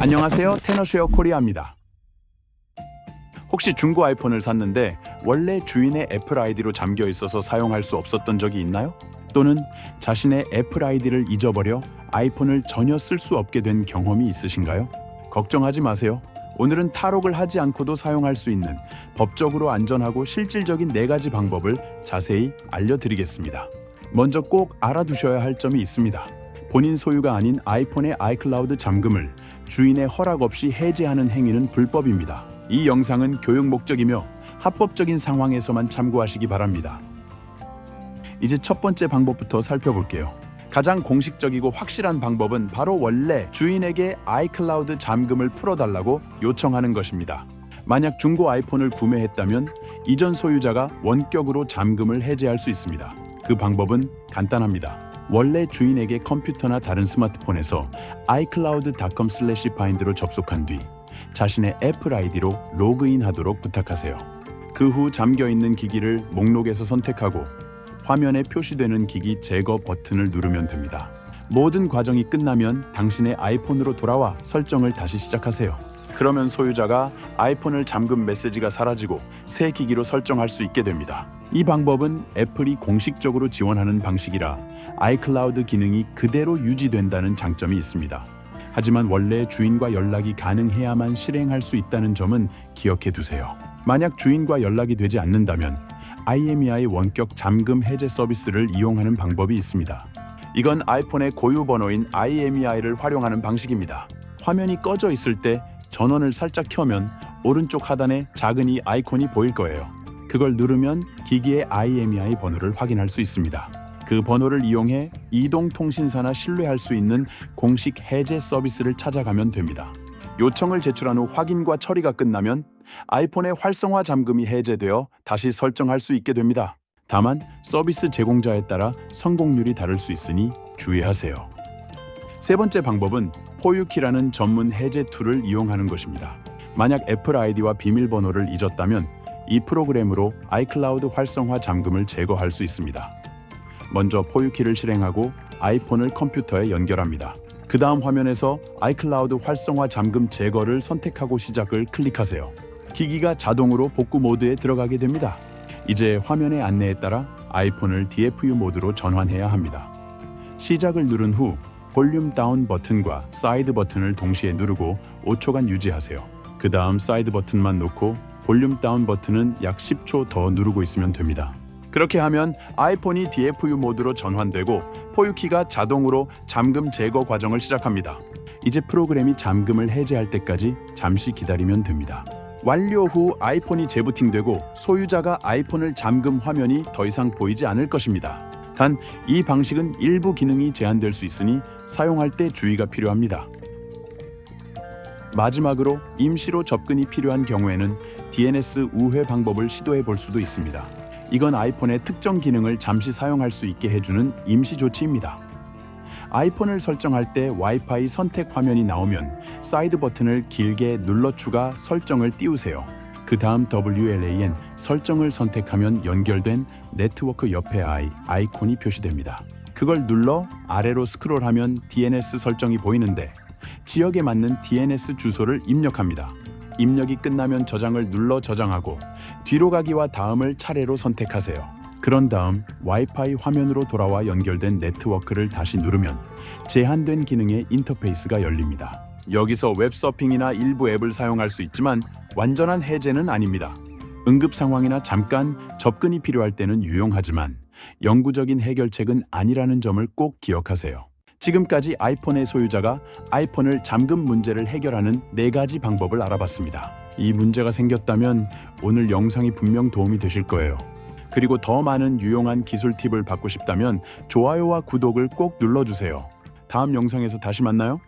안녕하세요. 테너쉐어 코리아입니다. 혹시 중고 아이폰을 샀는데 원래 주인의 애플 아이디로 잠겨 있어서 사용할 수 없었던 적이 있나요? 또는 자신의 애플 아이디를 잊어버려 아이폰을 전혀 쓸 수 없게 된 경험이 있으신가요? 걱정하지 마세요. 오늘은 탈옥을 하지 않고도 사용할 수 있는 법적으로 안전하고 실질적인 네 가지 방법을 자세히 알려드리겠습니다. 먼저 꼭 알아두셔야 할 점이 있습니다. 본인 소유가 아닌 아이폰의 아이클라우드 잠금을 주인의 허락 없이 해제하는 행위는 불법입니다. 이 영상은 교육 목적이며 합법적인 상황에서만 참고하시기 바랍니다. 이제 첫 번째 방법부터 살펴볼게요. 가장 공식적이고 확실한 방법은 바로 원래 주인에게 아이클라우드 잠금을 풀어달라고 요청하는 것입니다. 만약 중고 아이폰을 구매했다면 이전 소유자가 원격으로 잠금을 해제할 수 있습니다. 그 방법은 간단합니다. 원래 주인에게 컴퓨터나 다른 스마트폰에서 iCloud.com/find로 접속한 뒤 자신의 애플 아이디로 로그인하도록 부탁하세요. 그 후 잠겨 있는 기기를 목록에서 선택하고 화면에 표시되는 기기 제거 버튼을 누르면 됩니다. 모든 과정이 끝나면 당신의 아이폰으로 돌아와 설정을 다시 시작하세요. 그러면 소유자가 아이폰을 잠금 메시지가 사라지고 새 기기로 설정할 수 있게 됩니다. 이 방법은 애플이 공식적으로 지원하는 방식이라 아이클라우드 기능이 그대로 유지된다는 장점이 있습니다. 하지만 원래 주인과 연락이 가능해야만 실행할 수 있다는 점은 기억해 두세요. 만약 주인과 연락이 되지 않는다면 IMEI 원격 잠금 해제 서비스를 이용하는 방법이 있습니다. 이건 아이폰의 고유 번호인 IMEI를 활용하는 방식입니다. 화면이 꺼져 있을 때 전원을 살짝 켜면 오른쪽 하단에 작은 이 아이콘이 보일 거예요. 그걸 누르면 기기의 IMEI 번호를 확인할 수 있습니다. 그 번호를 이용해 이동통신사나 신뢰할 수 있는 공식 해제 서비스를 찾아가면 됩니다. 요청을 제출한 후 확인과 처리가 끝나면 아이폰의 활성화 잠금이 해제되어 다시 설정할 수 있게 됩니다. 다만 서비스 제공자에 따라 성공률이 다를 수 있으니 주의하세요. 세 번째 방법은 포유키라는 전문 해제 툴을 이용하는 것입니다. 만약 애플 아이디와 비밀번호를 잊었다면 이 프로그램으로 아이클라우드 활성화 잠금을 제거할 수 있습니다. 먼저 포유키를 실행하고 아이폰을 컴퓨터에 연결합니다. 그 다음 화면에서 아이클라우드 활성화 잠금 제거를 선택하고 시작을 클릭하세요. 기기가 자동으로 복구 모드에 들어가게 됩니다. 이제 화면의 안내에 따라 아이폰을 DFU 모드로 전환해야 합니다. 시작을 누른 후 볼륨 다운 버튼과 사이드 버튼을 동시에 누르고 5초간 유지하세요. 그 다음 사이드 버튼만 놓고 볼륨 다운 버튼은 약 10초 더 누르고 있으면 됩니다. 그렇게 하면 아이폰이 DFU 모드로 전환되고 포유키가 자동으로 잠금 제거 과정을 시작합니다. 이제 프로그램이 잠금을 해제할 때까지 잠시 기다리면 됩니다. 완료 후 아이폰이 재부팅되고 소유자가 아이폰을 잠금 화면이 더 이상 보이지 않을 것입니다. 단 이 방식은 일부 기능이 제한될 수 있으니 사용할 때 주의가 필요합니다. 마지막으로 임시로 접근이 필요한 경우에는 DNS 우회 방법을 시도해 볼 수도 있습니다. 이건 아이폰의 특정 기능을 잠시 사용할 수 있게 해주는 임시 조치입니다. 아이폰을 설정할 때 와이파이 선택 화면이 나오면 사이드 버튼을 길게 눌러 추가 설정을 띄우세요. 그 다음 WLAN 설정을 선택하면 연결된 네트워크 옆에 아이 아이콘이 표시됩니다. 그걸 눌러 아래로 스크롤하면 DNS 설정이 보이는데 지역에 맞는 DNS 주소를 입력합니다. 입력이 끝나면 저장을 눌러 저장하고 뒤로 가기와 다음을 차례로 선택하세요. 그런 다음 와이파이 화면으로 돌아와 연결된 네트워크를 다시 누르면 제한된 기능의 인터페이스가 열립니다. 여기서 웹서핑이나 일부 앱을 사용할 수 있지만 완전한 해제는 아닙니다. 응급 상황이나 잠깐 접근이 필요할 때는 유용하지만 영구적인 해결책은 아니라는 점을 꼭 기억하세요. 지금까지 아이폰의 소유자가 아이폰을 잠금 문제를 해결하는 네 가지 방법을 알아봤습니다. 이 문제가 생겼다면 오늘 영상이 분명 도움이 되실 거예요. 그리고 더 많은 유용한 기술 팁을 받고 싶다면 좋아요와 구독을 꼭 눌러주세요. 다음 영상에서 다시 만나요.